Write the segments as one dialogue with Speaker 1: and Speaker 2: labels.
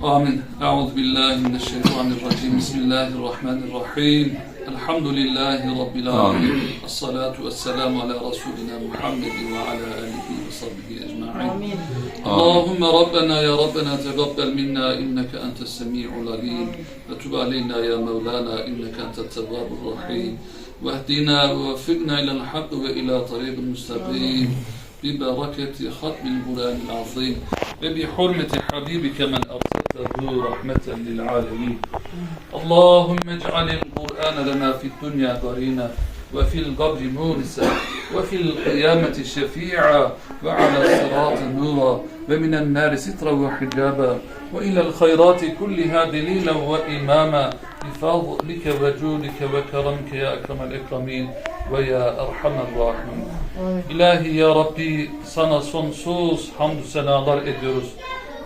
Speaker 1: آمين. أعوذ بالله من الشيطان الرجيم. بسم الله الرحمن الرحيم. الحمد لله رب العالمين. الصلاة والسلام على رسولنا محمد وعلى آله وصحبه أجمعين.
Speaker 2: Amin.
Speaker 1: اللهم ربنا يا ربنا تقبل منا. إنك أنت السميع العليم. وتب علينا يا مولانا. إنك أنت التواب الرحيم. واهدنا ووفقنا إلى الحق وإلى طريق مستقيم. ببركة ختم القرآن العظيم. وبحرمة حبيبك من أرسلته رحمة للعالمين. اللهم اجعل القرآن لنا في الدنيا قرينا وفي القبر مونسا وفي القيامة شفيعا وعلى الصراط نورا ومن النار سترا وحجابا وإلى الخيرات كلها دليلا وإماما. بفضلك وجودك وكرمك يا أكرم الأكرمين ويا أرحم الراحمين. İlahi ya Rabbi sana sonsuz hamdü senalar ediyoruz.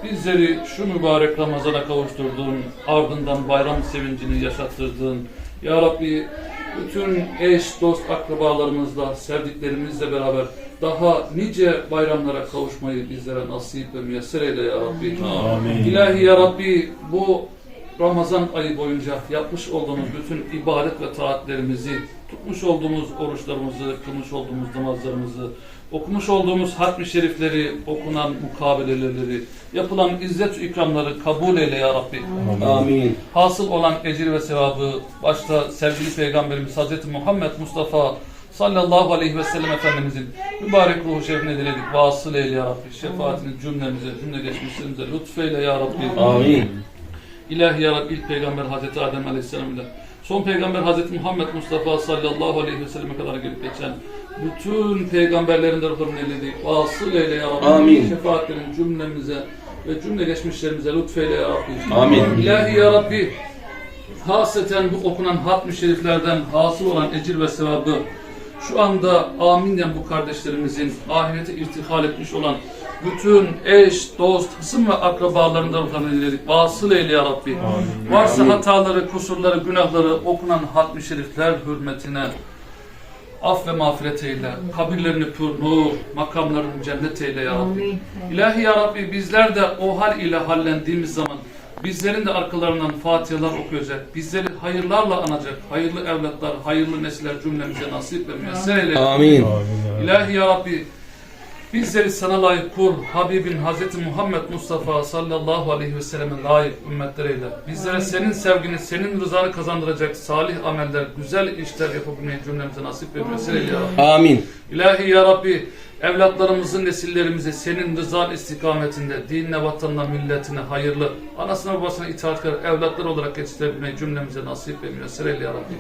Speaker 1: Bizleri şu mübarek Ramazan'a kavuşturduğun, ardından bayram sevincini yaşattırdığın, Ya Rabbi bütün eş, dost, akrabalarımızla, sevdiklerimizle beraber daha nice bayramlara kavuşmayı bizlere nasip ve müyesser eyle Ya Rabbi.
Speaker 3: Amin.
Speaker 1: İlahi Ya Rabbi bu Ramazan ayı boyunca yapmış olduğumuz bütün ibadet ve taatlerimizi, tutmuş olduğumuz oruçlarımızı, kılmış olduğumuz namazlarımızı, okumuş olduğumuz hatmi şerifleri, okunan mukabeleleri, yapılan izzet ikramları kabul eyle ya Rabbi.
Speaker 3: Amin.
Speaker 1: Hasıl olan ecir ve sevabı başta sevgili Peygamberimiz Hz. Muhammed Mustafa sallallahu aleyhi ve sellem Efendimizin mübarek ruhu şerifine diledik. Vasıl eyle ya Rabbi. Şefaatini cümlemize, cümle geçmişlerimize lütfeyle ya Rabbi.
Speaker 3: Amin.
Speaker 1: İlahi ya Rabbi ilk peygamber Hazreti Adem Aleyhisselam ile son peygamber Hazreti Muhammed Mustafa sallallahu aleyhi ve selleme kadar gelip geçen bütün peygamberlerin de ruhlarını eyledik. Vasıl eyle ya Rabbi.
Speaker 3: Amin.
Speaker 1: Şefaatlerin cümlemize ve cümle geçmişlerimize lütfeyle ya Rabbi.
Speaker 3: Amin.
Speaker 1: İlahi ya Rabbi haseten bu okunan hatmi şeriflerden hasıl olan ecir ve sevabı şu anda amin diyen bu kardeşlerimizin ahirete irtihal etmiş olan bütün eş, dost, kısım ve akrabalarından ruhlarını diledik. Vasıl eyle ya Rabbi. Varsa hataları, kusurları, günahları okunan hatmi şerifler hürmetine af ve mağfiret eyle. Kabirlerini pür nur, makamlarını cennet eyle ya Rabbi.
Speaker 2: Amin.
Speaker 1: İlahi ya Rabbi bizler de o hal ile hallendiğimiz zaman bizlerin de arkalarından fatihalar okuyacak. Bizleri hayırlarla anacak. Hayırlı evlatlar, hayırlı nesiller cümlemize nasip ve müyesser eyle.
Speaker 3: Amin.
Speaker 1: İlahi ya Rabbi bizleri sana layık kul Habibin Hazreti Muhammed Mustafa sallallahu aleyhi ve selleme layık ümmetler eyle. Bizlere senin sevgini, senin rızanı kazandıracak salih ameller, güzel işler yapabilmeyi cümlemize nasip ve müyesser eyle ya Rabbi.
Speaker 3: Amin.
Speaker 1: İlahi ya Rabbi evlatlarımızın nesillerimizi senin rızan istikametinde dinine, vatanına, milletine hayırlı, anasına babasına itaatkar evlatlar olarak yetiştirebilmeyi cümlemize nasip ve müyesser eyle ya Rabbi.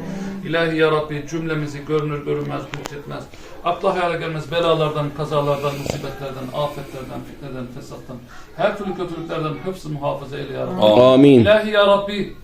Speaker 1: İlahi ya Rabbi cümlemizi görünür görünmez, etmez, akla hayale gelmez belalardan, kazalardan, musibetlerden, afetlerden, fitneden, fesattan, her türlü kötülüklerden hepsi muhafaza eyle ya Rabbi.
Speaker 3: Amin.
Speaker 1: İlahi ya Rabbi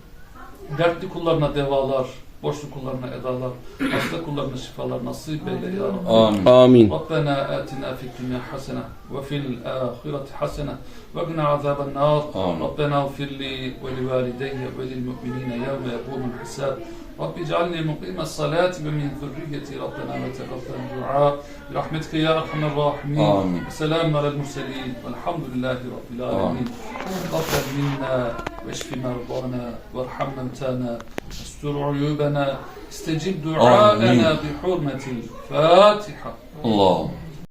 Speaker 1: dertli kullarına devalar, boşlu kullarına edalar, hasta kullarına şifalar nasip eyle ya Rabbi.
Speaker 3: Amin. Amin.
Speaker 1: ربنا آتنا في الدنيا حسنة وفي الآخرة حسنة وقنا عذاب النار
Speaker 3: آمين.
Speaker 1: ربنا اغفر لي ولوالدي وللمؤمنين يوم يقوم الحساب رب اجعلني مقيم الصلاة ومن ذريتي ربنا وتقبل الدعاء برحمتك يا أرحم الراحمين
Speaker 3: آمين.
Speaker 1: وسلام على المرسلين والحمد لله رب العالمين تقبل منا واشف مرضانا وارحم موتانا استر عيوبنا استجب دعاءنا
Speaker 3: آمين.
Speaker 1: بحرمة الفاتحة
Speaker 3: اللهم